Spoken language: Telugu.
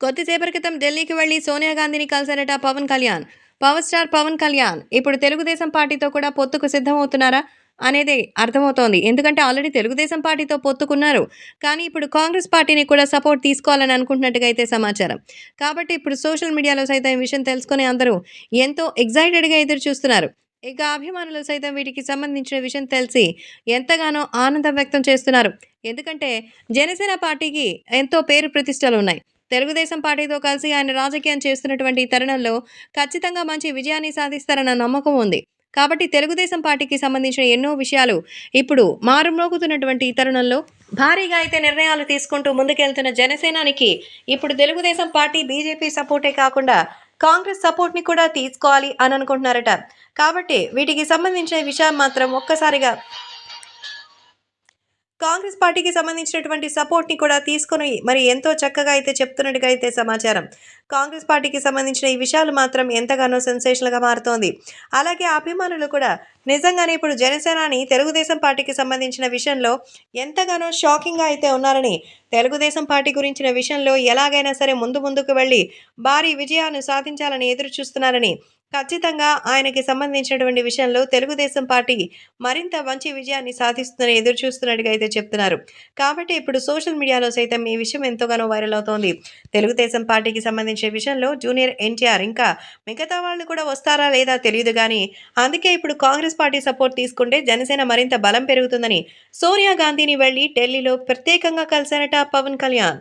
కొద్దిసేపటి క్రితం ఢిల్లీకి వెళ్ళి సోనియా గాంధీని కలిశారట పవన్ కళ్యాణ్. పవర్ స్టార్ పవన్ కళ్యాణ్ ఇప్పుడు తెలుగుదేశం పార్టీతో కూడా పొత్తుకు సిద్ధమవుతున్నారా? అనేది అర్థమవుతోంది. ఎందుకంటే ఆల్రెడీ తెలుగుదేశం పార్టీతో పొత్తుకున్నారు. కానీ ఇప్పుడు కాంగ్రెస్ పార్టీని కూడా సపోర్ట్ తీసుకోవాలని అనుకుంటున్నట్టుగా అయితే సమాచారం. కాబట్టి ఇప్పుడు సోషల్ మీడియాలో సైతం ఈ విషయం తెలుసుకుని అందరూ ఎంతో ఎగ్జైటెడ్గా ఎదురు చూస్తున్నారు. ఇక అభిమానులు సైతం వీటికి సంబంధించిన విషయం తెలిసి ఎంతగానో ఆనందం వ్యక్తం చేస్తున్నారు. ఎందుకంటే జనసేన పార్టీకి ఎంతో పేరు ప్రతిష్టలు ఉన్నాయి. తెలుగుదేశం పార్టీతో కలిసి ఆయన రాజకీయం చేస్తున్నటువంటి తరుణంలో ఖచ్చితంగా మంచి విజయాన్ని సాధిస్తారన్న నమ్మకం ఉంది. కాబట్టి తెలుగుదేశం పార్టీకి సంబంధించిన ఎన్నో విషయాలు ఇప్పుడు మారుమ్రోగుతున్నటువంటి తరుణంలో భారీగా అయితే నిర్ణయాలు తీసుకుంటూ ముందుకెళ్తున్న జనసేనానికి ఇప్పుడు తెలుగుదేశం పార్టీ బీజేపీ సపోర్టే కాకుండా కాంగ్రెస్ సపోర్ట్ని కూడా తీసుకోవాలి అని అనుకుంటున్నారట. కాబట్టి వీటికి సంబంధించిన విషయం మాత్రం ఒక్కసారిగా కాంగ్రెస్ పార్టీకి సంబంధించినటువంటి సపోర్ట్ని కూడా తీసుకొని మరి ఎంతో చక్కగా అయితే చెప్తున్నట్టుగా అయితే సమాచారం. కాంగ్రెస్ పార్టీకి సంబంధించిన ఈ విషయాలు మాత్రం ఎంతగానో సెన్సేషనల్గా మారుతోంది. అలాగే అభిమానులు కూడా నిజంగానే ఇప్పుడు జనసేనాని తెలుగుదేశం పార్టీకి సంబంధించిన విషయంలో ఎంతగానో షాకింగ్గా అయితే ఉన్నారని తెలుగుదేశం పార్టీ గురించిన విషయంలో ఎలాగైనా సరే ముందు ముందుకు వెళ్ళి భారీ విజయాన్ని సాధించాలని ఎదురు చూస్తున్నారని ఖచ్చితంగా ఆయనకి సంబంధించినటువంటి విషయంలో తెలుగుదేశం పార్టీ మరింత మంచి విజయాన్ని సాధిస్తుందని ఎదురు చూస్తున్నట్టుగా అయితే చెప్తున్నారు. కాబట్టి ఇప్పుడు సోషల్ మీడియాలో సైతం ఈ విషయం ఎంతగానో వైరల్ అవుతోంది. తెలుగుదేశం పార్టీకి సంబంధించిన విషయంలో జూనియర్ ఎన్టీఆర్ ఇంకా మిగతా వాళ్ళు కూడా వస్తారా లేదా తెలియదు కానీ అందుకే ఇప్పుడు కాంగ్రెస్ పార్టీ సపోర్ట్ తీసుకుంటే జనసేన మరింత బలం పెరుగుతుందని సోనియా గాంధీని వెళ్ళి ఢిల్లీలో ప్రత్యేకంగా కలిశారట పవన్ కళ్యాణ్.